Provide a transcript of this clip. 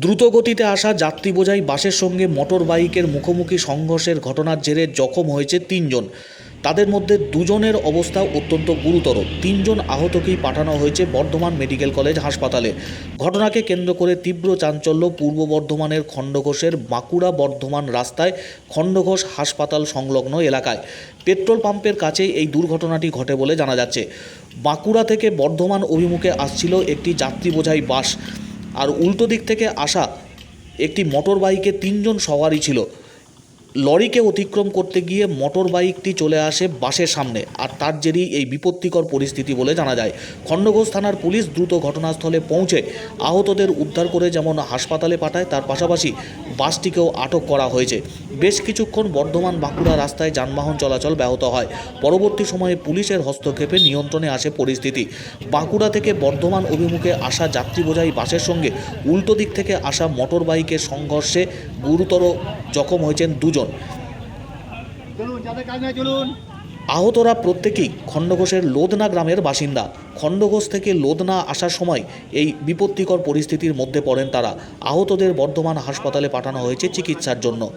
দ্রুতগতিতে আসা যাত্রী বোঝাই বাসের সঙ্গে মোটর বাইকের মুখোমুখি সংঘর্ষের ঘটনার জেরে জখম হয়েছে তিনজন। তাদের মধ্যে দুজনের অবস্থা অত্যন্ত গুরুতর। তিনজন আহতকেই পাঠানো হয়েছে বর্ধমান মেডিকেল কলেজ হাসপাতালে। ঘটনাকে কেন্দ্র করে তীব্র চাঞ্চল্য পূর্ব বর্ধমানের খণ্ডঘোষের বাঁকুড়া বর্ধমান রাস্তায় খণ্ডঘোষ হাসপাতাল সংলগ্ন এলাকায়। পেট্রোল পাম্পের কাছেই এই দুর্ঘটনাটি ঘটে বলে জানা যাচ্ছে। বাঁকুড়া থেকে বর্ধমান অভিমুখে আসছিল একটি যাত্রী বোঝাই বাস। আর উল্টো দিক থেকে আসা একটি মোটর বাইকে তিনজন সওয়ারি ছিল। লরিকে অতিক্রম করতে গিয়ে মোটর বাইকটি চলে আসে বাসের সামনে আর তার জেরেই এই বিপত্তিকর পরিস্থিতি বলে জানা যায়। খণ্ডঘোষ থানার পুলিশ দ্রুত ঘটনাস্থলে পৌঁছে আহতদের উদ্ধার করে যেমন হাসপাতালে পাঠায়, তার পাশাপাশি বাসটিকেও আটক করা হয়েছে। বেশ কিছুক্ষণ বর্ধমান বাঁকুড়া রাস্তায় যানবাহন চলাচল ব্যাহত হয়। পরবর্তী সময়ে পুলিশের হস্তক্ষেপে নিয়ন্ত্রণে আসে পরিস্থিতি। বাঁকুড়া থেকে বর্ধমান অভিমুখে আসা যাত্রী বোঝাই বাসের সঙ্গে উল্টো দিক থেকে আসা মোটর বাইকের সংঘর্ষে গুরুতর জখম হয়েছেন দুজন। চলুন। আহতরা প্রত্যেকেই খণ্ডঘোষের লোদনা গ্রামের বাসিন্দা। খণ্ডঘোষ থেকে লোদনা আসার সময় এই বিপত্তিকর পরিস্থিতির মধ্যে পড়েন তারা। আহতদের বর্ধমান হাসপাতালে পাঠানো হয়েছে চিকিৎসার জন্য।